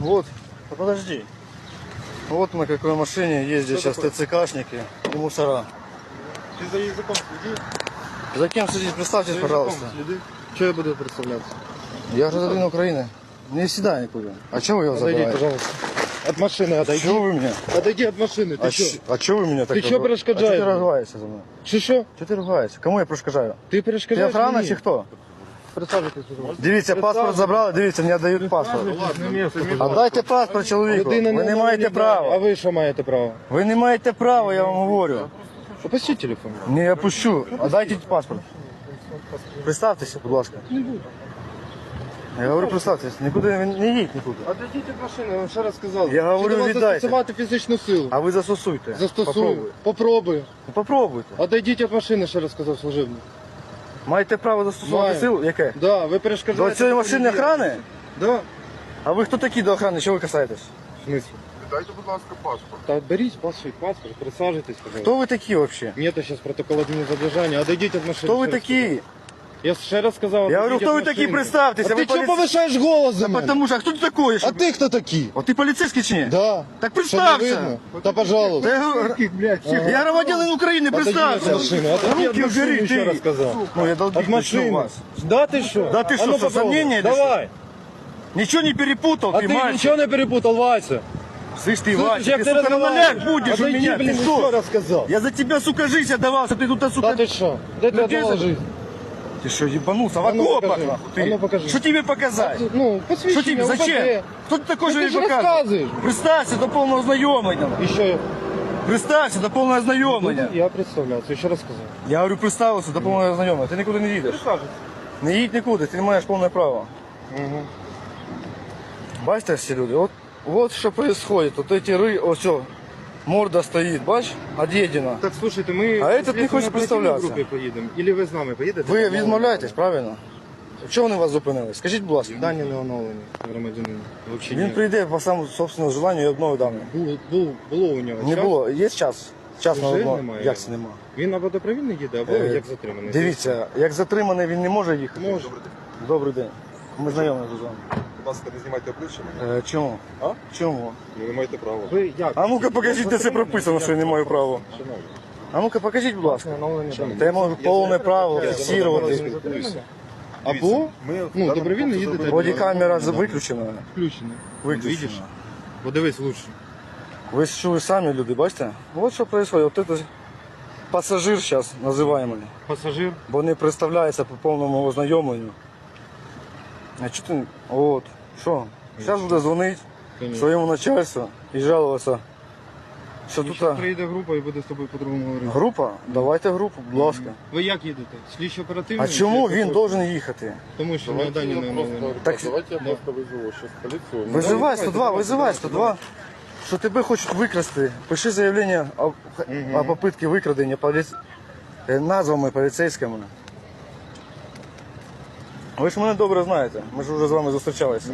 Вот, а подожди. Вот на какой машине ездят сейчас ТЦКшники и мусора. Ты за языком следи. За кем следить? Представьтесь, пожалуйста. следи. Что я буду представляться? Я гражданин Украины. Не седай никуда. А чего вы его Отойди, забираете? пожалуйста. От машины отойди. Чего вы меня? Отойди от машины. Ты А, что? щ- а чего вы меня так Ты чё ругаете? перешкоджаешь А чё ты мне? ругаешься за мною? Що що? Чого ти ругаєшся? Кому я перешкоджаю? Ти Ти перешкоджаєш охрана мені? чи хто? Присаджуйтесь, будь ласка. Дивіться, паспорт забрали, дивіться, не дають паспорт. А дайте паспорт чоловіку. Ви не маєте А ви що маєте право? Ви не маєте права, я вам говорю. Опустіть телефон. Не я пущу. А дайте паспорт. Представтеся, будь ласка. Не буду. Я говорю, представтеся, нікуди не не їдь нікуди. Отойдіть від машини, я вам ще раз сказав. Я говорю, Чи до вас віддайте. застосувати фізичну силу. А ви застосуйте. Застосую. Попробуйте. Попробую. Ну, Попробуйте. Отойдіть від машини, ще раз сказав служебник. Маєте право застосувати Маю. силу? Яке? Да, ви перешкоджаєте. До цієї машини охрани? Да. А ви хто такі до охрани? Чого ви касаєтесь? В смысле? Дайте, будь ласка, паспорт. Та беріть ваш паспорт, присаджуйтесь, пожалуйста. Хто ви такі взагалі? Нет, сейчас протокол админзадержания. Отойдите от машины. Хто ви раз такі? сказав. Я ще раз сказав. Я говорю, отойдіть хто ви від такі? машини. Представтеся. А ви ти чого поліц- повишаєш голос за Та мене? Потому що, а хто ти такий? А Що... ти хто такий? От ти поліцейський чи ні? Да. Так Що, не представся. видно? Та пожалуйста. Та я, говорю, я громадянин України, Отойди від представся. машини. Отойди Руки від машини, убери, ще ти. раз сказав. Ну, я От долбить начну машини. вас. Да ти що? Да ти А що, ну що, попробуй. сомнення или Давай. Нічого не перепутал, А ты, ти мальчик. нічого не перепутав, Вася. Слышь, ты, Слышиш, Вася, як ты, ти сука, на розмовляєш? нолях будешь у Отойди, меня, блін, ты ще что? раз сказав. Я за тебя, сука, жизнь отдавал, что ты тут, Та сука... ти що? Де ти Ну, де отдала за- жизнь? Ты что, ебанулся? В А ну, окопах, покажи. нахуй, А ты. ну, покажи. Что тебе показать? Ну, Что посвідчення, тебе, зачем? УБД. Кто ты такой Ну, же ти не ж показывай? розказуєш. Представься до полного знайомлення. І що я? Представься до повного знайомлення. Я представлявся, ще раз сказав. Я говорю, представився до повного знайомлення. Ти нікуди не їдеш. Не їдь нікуди, ти не маєш повне право. Угу. Бачите всі люди? От, от що відбувається. От ці ри, ось о, морда стоїть, бач, од'єдена. Так, слушайте, ми А этот не хоче представлятися. групі поїдемо. Или ви з нами поїдете? Ви відмовляєтесь, правильно? Чого вони вас зупинили? Скажіть, будь ласка. Дані не оновлені громадянин. Вообще Він прийде по самому собственному желанню і обновить дані. Був, був, було у нього Не час. було. Є час? Час на Вже одно. немає. Як це нема? Він або добровільно їде, або Е, як затриманий. Дивіться, як затриманий він не може їхати. Може. Добрий день. Ми знайомі з вами. Будь ласка, не знімайте обличчя мене. Е, чому? А? Чому? Ви не маєте права. Ви як? А ну-ка покажіть, де це прописано, що я не маю права. Шановні, А ну-ка покажіть, будь ласка. Та я можу повне право фіксувати. спілкуюся. Або Ми в ну, даному добровільно хлопці їдете. Бодікамера з- виключена. включено. Виключена. Видиш? Подивись лучше. Ви ж чули самі люди, бачите? От що відбувається. От це пасажир зараз називаємо. Пасажир. Бо не представляється по повному ознайомленню. А чого ти? От. Що? Зараз буде дзвонити своєму начальству і жалуватися. Що тут Якщо а, група і буде з тобою по-другому говорити. група? Давайте групу, будь ласка. Ви як їдете? Слідчо оперативно? А чому він должен їхати? Тому що на дані не просто. Так- давайте я просто вызову сейчас полицию. Ну, Визивай давайте, 102, давайте, визивай 102. Що тебе хочуть викрасти. Пиши заявлення о, о попитці викрадення поліц... е, назвами поліцейськими. Ви ж мене добре знаєте. Ми ж вже з вами зустрічалися.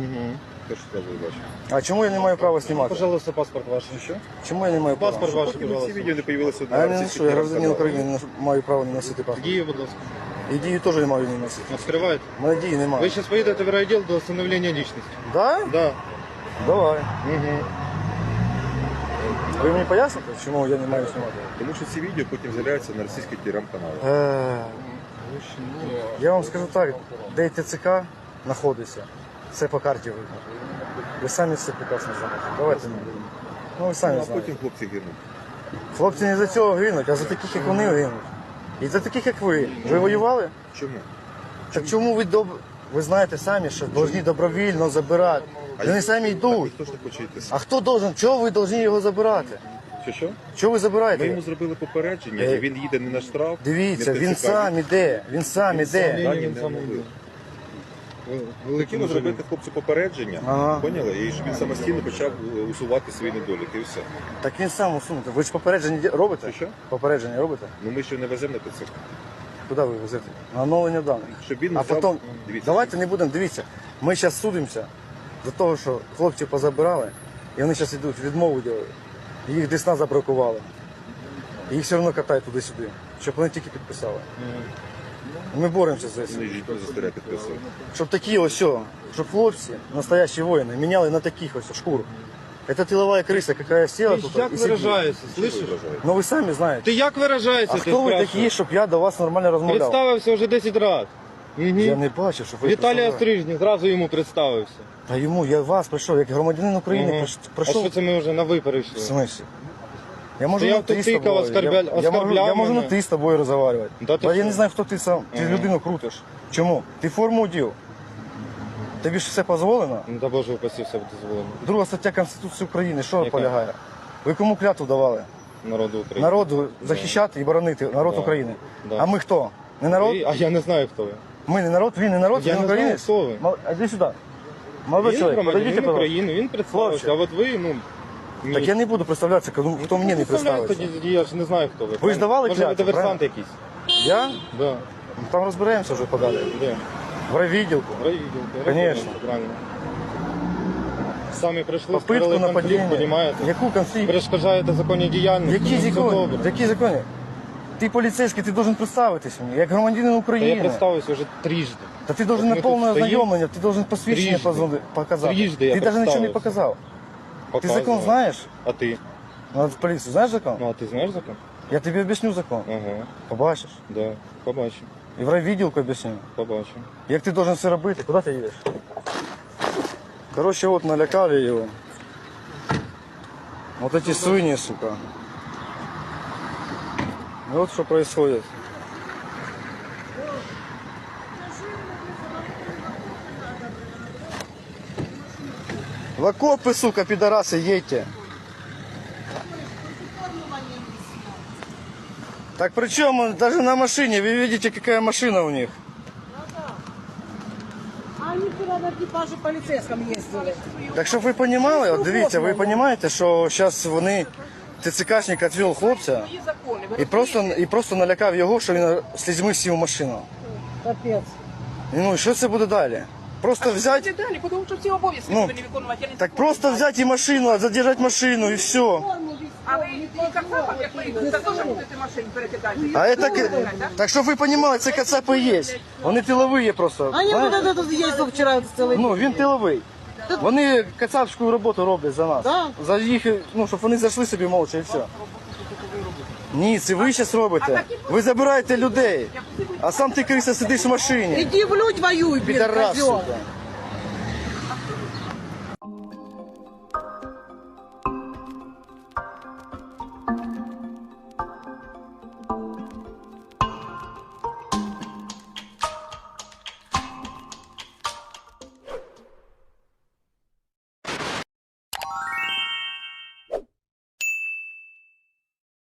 Те, що треба бачити. А чому я не маю права знімати? Пожалуйста, паспорт ваш. Що? Чому я не маю права? Паспорт ваш, Поки ці пожалуйста. відео не появилися А я не ношу, я гражданин України не маю право не носити паспорт. Дії, будь ласка. І дії теж не маю не носити. Відкривайте. У мене дії Ви немає. зараз поїдете в райвідділ до встановлення лічності. Да? Да. Давай. Угу. Ви мені поясните, чому я не маю знімати? Тому що ці відео потім з'являються на російських телеграм-каналах. Е, Я вам скажу так, де ТЦК знаходиться, це по карті видно. Ви самі це прекрасно знаєте. Давайте. Ну ви самі Ну, а знаєте. потім хлопці гинуть. Хлопці не за цього гинуть, а за таких, як вони гинуть. І за таких, як ви. Ви воювали? Чому? Так чому ви доб... Ви знаєте самі, що повинні добровільно забирати. Вони самі йдуть. Ніхто ж не хоче йти. А хто должен? Чого ви повинні його забирати? Що що? Чого ви Ми йому зробили попередження, Е, і він їде не на штраф. Дивіться, не він сам іде, він сам іде. Дані не Хотіли зробити хлопцю попередження, Ага. поняли? І щоб він самостійно почав е, усувати свої недоліки і все. Так він сам усунути. Ви ж попередження ді- робите? Що, що? Попередження робите? Ну ми ще не веземо на ТЦК. Куди ви везете? На оновлення даних. Щоб він А взяв- потім, Дивіться. давайте не будемо, дивіться, ми зараз судимося за того, що хлопців позабирали, і вони зараз йдуть, відмову робити. Їх десна забракували. Їх все одно катають туди-сюди, щоб вони тільки підписали. Ми боремося за це. Щоб такі ось, щоб хлопці, настоящі воїни, міняли на таких ось шкур. Це тилова криса, яка сіла Ти тут. як виражаєшся, слышиш? Ну ви самі знаєте. Ти як виражаєшся, А ти хто ви такі, щоб я до вас нормально розмовляв? Представився вже 10 разів. Я Угу. не бачив, що ви Віталій представляєте. Острижній, зразу йому представився. Та йому, я вас прийшов, як громадянин України, Ага. приш- А прийшов. що це ми вже на ви перейшли? В смысле? Я можу Стояв на ти тут з тикав, тобою. оскорбля- я, я, можу, я можу на мене. ти з тобою розмовляти. Да ти Та я що? не знаю, хто ти сам. Ти Ага. людину крутиш. Чому? Ти форму одів. Тобі ж все дозволено? Ну, да Боже, упаси все дозволено. Друга стаття Конституції України, що Яка? полягає? Ви кому клятву давали? Народу України. Народу захищати і боронити народ Да. України. Да. А ми хто? Не народ? Ви- А я не знаю, хто ви. Ми не народ, він не народ, Я він не українець. знаю, хто ви. Мал- А йди сюди. Молодой Він чоловік, подойдіть, громадянин пожалуйста. України, він представився, а от ви, ну... ні. Так я не буду представлятися, кому- хто мені не Представляю, представиться. тоді, Я ж не знаю, хто ви. Ви ж давали Може, ви клятву, диверсант якийсь? Я? Да. Там розберемося вже подалі. Де? В райвідділку. Райвідділки, Конечно. Правильно. Самі прийшли, Попитку створили конфлікт, нападіння. понімаєте? Яку конфлікт? Перешкоджаєте законній діяльності. Які Ну, закони? добре. Які закони? Ти поліцейський, ти должен представитись мені, як громадянин Та я України. представився вже трижди. Та ти должен От на повне ознайомлення, ти должен посвідчення Трижди. показати. Трижди я ти навіть нічого не показав. Ти закон знаєш? А ти? Ну, в поліцію знаєш закон? Ну, а ти знаєш закон? Я тобі об'ясню закон. Ага, Побачиш. да. Побачу, І в райвідділку об'ясню. побачу. Як ти должен все робити? Куди ти їдеш? Короче, вот налякали его. Вот эти свиньи, сука. И вот что происходит. В окопы, сука, пидорасы, едьте. Так при чем он даже на машине? Вы видите, какая машина у них? А они вчера на экипаже полицейском ездили. Так щоб ви розуміли, от дивіться, ви розумієте, що зараз вони ТЦКшник відвів хлопця И законы. і просто, і просто налякав його, що він слізьми сів в машину. Капец. І, Ну і що це буде далі? Просто взяти, Далі, тому що всі обов'язки Ну, повинні виконувати. Я не так законно просто знаю. взяти і машину, задержати машину і все. А ви і кацапам, як приїдете, це теж будете машину перекидати? А це, так щоб ви розуміли, це кацапи є. Вони тилові просто. Они вот знаєте? этот ездил вчера целый Ну, він тиловий. Вони кацапську роботу роблять за нас. Да. За їх, ну, щоб вони зайшли собі мовча і все. Ні, це ви зараз робите. Ви забираєте людей. А сам ти криса сидиш в машині. Іди в людь воюй, блін, Підарас, сука.